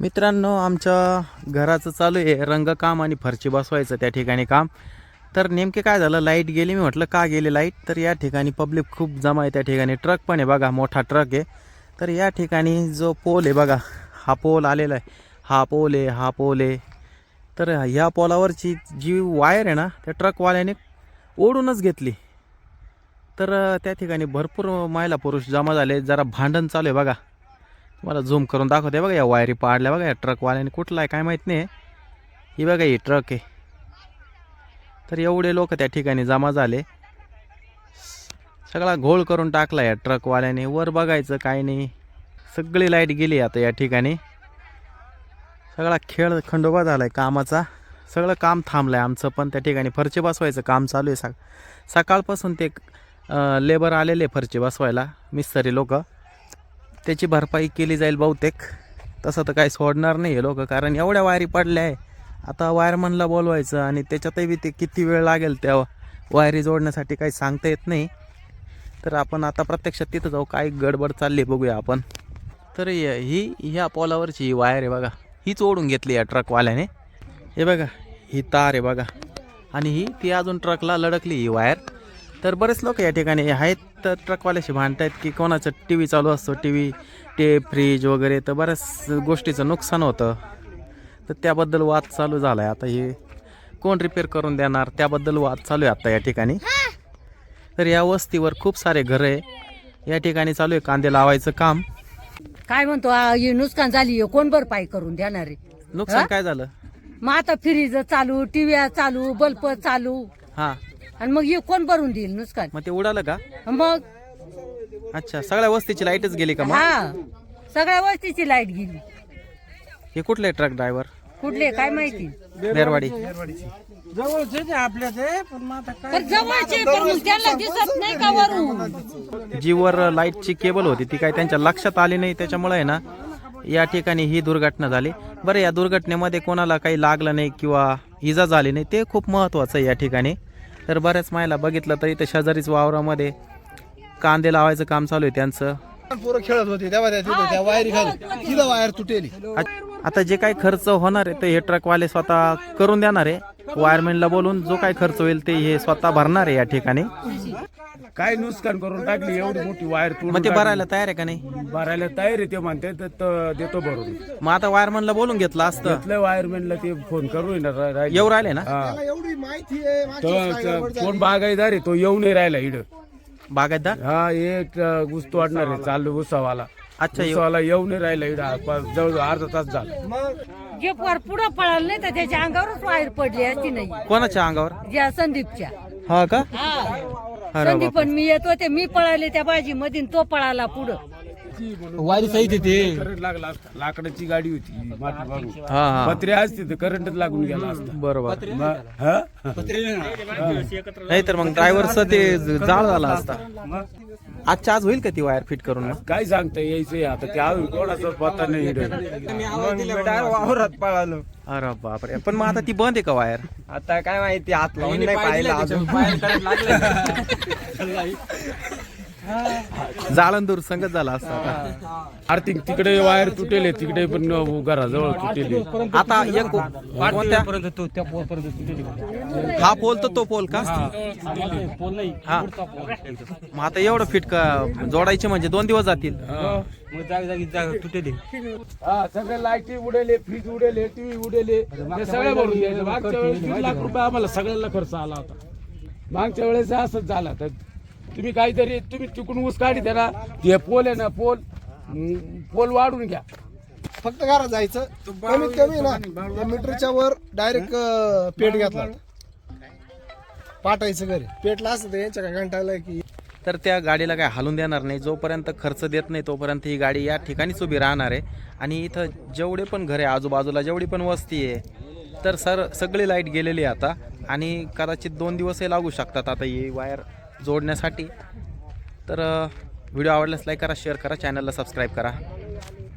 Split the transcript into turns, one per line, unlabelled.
मित्रांनो आमच्या घराचं चालू आहे. रंगकाम आणि फरची बसवायचं त्या ठिकाणी काम. तर नेमके काय झालं? लाइट गेली मी म्हटलं का गेली लाइट? तर या ठिकाणी पब्लिक खूप जमा आहे. त्या ठिकाणी ट्रक पण आहे बघा मोठा ट्रक आहे. तर या ठिकाणी जो पोल आहे बघा हा पोल आलेला आहे. हा पोल आहे हा पोल आहे. तर ह्या पोलावरची जी वायर आहे ना त्या ट्रकवाल्याने ओढूनच घेतली. तर त्या ठिकाणी भरपूर महिला पुरुष जमा झाले. जरा भांडण चालू आहे बघा. तुम्हाला झूम करून दाखवते बघा या वायरी पाडल्या बघा या ट्रकवाल्याने कुठला आहे काय माहीत नाही. ही बघा ही ट्रक आहे. तर एवढे लोक त्या ठिकाणी जमा झाले. सगळा घोळ करून टाकला या ट्रकवाल्याने वर बघायचं काय नाही. सगळी लाइट गेली आता या ठिकाणी. सगळा खेळ खंडोबा झाला आहे कामाचा. सगळं काम थांबलं आहे आमचं पण. त्या ठिकाणी फरचे बसवायचं काम चालू आहे. सक सकाळपासून ते लेबर आलेले फरचे बसवायला मिस्तरी लोक. त्याची भरपाई केली जाईल बहुतेक. तसं तर काही सोडणार नाही लोक कारण एवढ्या वायरी पडल्या आहे. आता वायरमनला बोलवायचं आणि त्याच्यातही बी ते किती वेळ लागेल त्या वायरी जोडण्यासाठी काही सांगता येत नाही. तर आपण आता प्रत्यक्षात तिथं जाऊ काय गडबड चालली आहे बघूया आपण. तर ही ह्या पोलावरची ही वायर आहे बघा. हीच ओढून घेतली या ट्रकवाल्याने. हे बघा ही तार आहे बघा. आणि ही ती अजून ट्रकला लडकली ही वायर. तर बरेच लोक या ठिकाणी आहेत. तर ट्रकवाल्याशी भांडतायत की कोणाचं टी व्ही चालू असतो? टी व्ही ते फ्रीज वगैरे तर बऱ्याच गोष्टीचं नुकसान होतं. तर त्याबद्दल वाद चालू झाला आहे आता हे कोण रिपेअर करून देणार? त्याबद्दल वाद चालू आहे आता या ठिकाणी. तर या वस्तीवर खूप सारे घरं आहे. या ठिकाणी चालू आहे. कांदे लावायचं काम.
काय म्हणतो आ, हे नुकसान झाली हे कोण भरपाई करून देणार आहे?
नुकसान
हा?
काय झालं?
मग आता फ्रीज चालू टीव्ही चालू बल्ब चालू.
हां.
आणि मग हे कोण भरून देईल नुकसान
मग ते उडालं का?
मग?
अच्छा सगळ्या वस्तीची लाईटच गेली का मग?
हा सगळ्या वस्तीची लाइट गेली.
हे कुठले ट्रक ड्रायव्हर
कुठले काय माहिती?
बेरवाडी.
जवळचे ते आपल्या ते पण मग आता काय?
पण जवळचे पण मग त्यांना दिसत नाही का वरून?
जीवर लाईटची केबल होती ती काय त्यांच्या लक्षात आली नाही त्याच्यामुळे आहे ना या ठिकाणी ही दुर्घटना झाली. बरं या दुर्घटनेमध्ये कोणाला काही लागलं नाही किंवा इजा झाली नाही ते खूप महत्त्वाचं आहे या ठिकाणी. तर बऱ्याच महिला बघितलं तर इथं शेजारीच वावरामध्ये कांदे लावायचं काम चालू आहे त्यांचं.
पोरं खेळत होते तेव्हा त्या तिथं त्या वायरी खाली तिथं वायर तुटेली.
आता जे काही खर्च होणार आहे ते हे ट्रकवाले स्वतः करून देणार आहे. वायरमॅनला बोलून जो काही खर्च होईल ते हे स्वतः भरणार आहे या ठिकाणी.
काय नुकसान करून टाकली एवढी मोठी वायर
मग
तोडून
ते भरायला तयार आहे का नाही.
भरायला तयार आहे ते म्हणते तर त- देतो भरून.
मग आता वायरमॅनला बोलून घेतलं असतं.
घेतलं वायरमॅनला ते फोन करून येणार रा- राहिले.
येऊ राहिले ना?
हा.
त्याला एवढी माहिती आहे
कोण. बागायदार आहे तो येऊ नाही राहिला इड
बागायतदार?
हा एक ऊस तोडणार आहे चालू उसावाला
अच्छा येऊ.
उसावाला येऊ नाही राहिला इड जवळ अर्धा तास झाला.
मग?
जे पोर पुढं पळालं नाही तर त्याच्या अंगावरच वायर पडली असती नाही.
कोणाच्या अंगावर?
ज्या संदीपच्या.
हा का?
हा. संदीप
बापरे.
पण मी येत होते मी पळाले त्या बाजी मधीन तो पळाला पुढं
वायरी सहित ते
करंट लागला असता. लाकडाची गाडी होती माती मागून.
हा हा.
पत्रे असते तर करंटच लागून गेला असता.
बरोबर.
मग, हा?
नाही तर मग ड्रायव्हरचं ते जाळ झाला असता. आजच्या आज होईल का ती वायर फिट करून? मग?
काय सांगता यायचंय आता? ते अजून कोणाचा पत्ता नाही
वावरात पळालो.
अरे बापरे. पण मग आता ती बंद आहे का वायर
आता काय माहिती आत लावून नाही पाहिलं अजून.
जाळण दूर संगत झाला असता.
आर्थिक तिकडे वायर तुटेले तिकडे पण घराजवळ तुटेले.
आता एक को- कोणत्या? हा पोल तर तो पोल का? हा. मग आता एवढं फिट का जोडायचे म्हणजे दोन दिवस जातील.
हा. सगळे लाईटी उडेले फ्रीज उडेले टीव्ही उडेले. सगळे भरून द्यायचं मागच्या वेळेस दीड लाख रुपये आम्हाला सगळ्यांना खर्च आला होता. मागच्या वेळेस असंच झाला तर तुम्ही काहीतरी तुम्ही तिकडून ऊस काढी द्या ना ते पोल आहे ना पोल. पोल वाढून घ्या.
फक्त घरात जायचं. कमीत कमी ना त्या मीटरच्या वर डायरेक्ट पेट घेतला पाठायचं घरी. पेटला असतं तर यांच्या काय घंटाला की
तर त्या गाडीला काय हलून देणार नाही. जोपर्यंत खर्च देत नाही तोपर्यंत ही गाडी या ठिकाणीच उभी राहणार आहे. आणि इथं जेवढे पण घरे आजूबाजूला जेवढी पण वस्ती आहे तर सर सगळी लाइट गेलेली आहे आता. आणि कदाचित दोन दिवसही लागू शकतात आता ही वायर जोडण्यासाठी. तर व्हिडिओ आवडल्यास लाईक करा शेअर करा चॅनलला सबस्क्राईब करा.